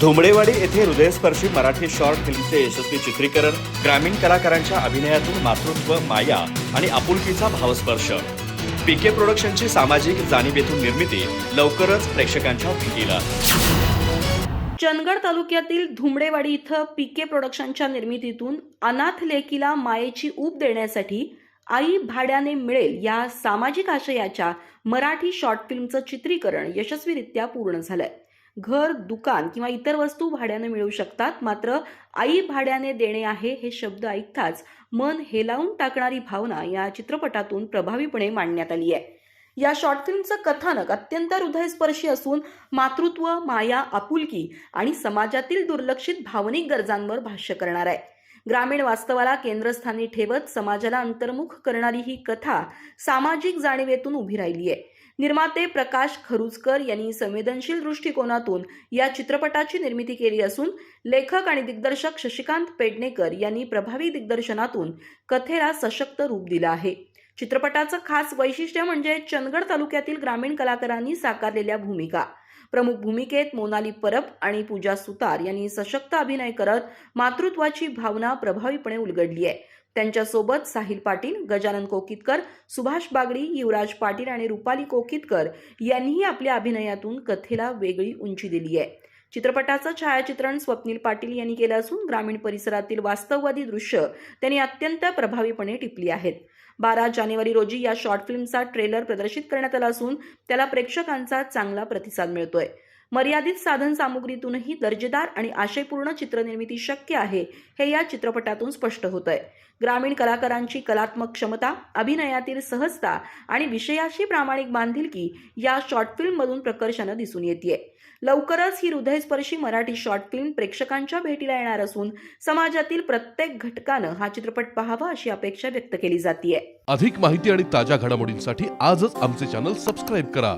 धुमडेवाडी येथे हृदयस्पर्शी मराठी शॉर्ट फिल्मचे यशस्वी चित्रीकरण ग्रामीण कलाकारांच्या अभिनयातून मातृत्व माया आणि आपुलकीचा भावस्पर्श. पीके प्रोडक्शनची सामाजिक जाणीवेतून निर्मिती लवकरच प्रेक्षकांच्या भेटीला. चंदगड तालुक्यातील धुमडेवाडी इथं पीके प्रोडक्शनच्या निर्मितीतून अनाथ लेकीला मायेची ऊब देण्यासाठी आई भाड्याने मिळेल या सामाजिक आशयाच्या मराठी शॉर्ट फिल्मचं चित्रीकरण यशस्वीरित्या पूर्ण झालंय. घर दुकान किंवा इतर वस्तू भाड्याने मिळू शकतात. मात्र आई भाड्याने देणे आहे हे शब्द ऐकताच मन हेलावून टाकणारी भावना या चित्रपटातून प्रभावीपणे मांडण्यात आली आहे. या शॉर्ट फिल्मचं कथानक अत्यंत हृदयस्पर्शी असून मातृत्व माया आपुलकी आणि समाजातील दुर्लक्षित भावनिक गरजांवर भाष्य करणार आहे. ग्रामीण वास्तवाला केंद्रस्थानी ठेवत समाजाला अंतर्मुख करणारी ही कथा सामाजिक जाणीवेतून उभी राहिली आहे. निर्माते प्रकाश खरुजकर यांनी संवेदनशील दृष्टिकोनातून या चित्रपटाची निर्मिती केली असून लेखक आणि दिग्दर्शक शशिकांत पेडणेकर यांनी प्रभावी दिग्दर्शनातून कथेला सशक्त रूप दिलं आहे. चित्रपटाचं खास वैशिष्ट्य म्हणजे चंदगड तालुक्यातील ग्रामीण कलाकारांनी साकारलेल्या भूमिका. प्रमुख भूमिकेत मोनाली परब आणि पूजा सुतार यांनी सशक्त अभिनय करत मातृत्वाची भावना प्रभावीपणे उलगडली आहे. त्यांच्यासोबत साहिल पाटील गजानन कोकितकर सुभाष बागडी युवराज पाटील आणि रुपाली कोकितकर यांनीही आपल्या अभिनयातून कथेला वेगळी उंची दिली आहे. चित्रपटाचं छायाचित्रण स्वप्नील पाटील यांनी केलं असून ग्रामीण परिसरातील वास्तववादी दृश्य त्यांनी अत्यंत प्रभावीपणे टिपली आहेत. बारा जानेवारी रोजी या शॉर्ट फिल्मचा ट्रेलर प्रदर्शित करण्यात आला असून त्याला प्रेक्षकांचा चांगला प्रतिसाद मिळतोय. मर्यादित साधन सामुग्रीतूनही दर्जेदार आणि आशयपूर्ण चित्रनिर्मिती शक्य आहे हे या चित्रपटातून स्पष्ट होतंय. ग्रामीण कलाकारांची कलात्मक क्षमता अभिनयातील सहजता आणि विषयाशी प्रामाणिक बांधिलकी या शॉर्ट फिल्ममधून प्रकर्षानं दिसून येते लवकरच ही हृदयस्पर्शी मराठी शॉर्ट फिल्म प्रेक्षकांच्या भेटीला येणार असून समाजातील प्रत्येक घटकानं हा चित्रपट पाहावा अशी अपेक्षा व्यक्त केली जाते अधिक माहिती आणि ताज्या घडामोडींसाठी आजच आमचे चॅनल सबस्क्राईब करा.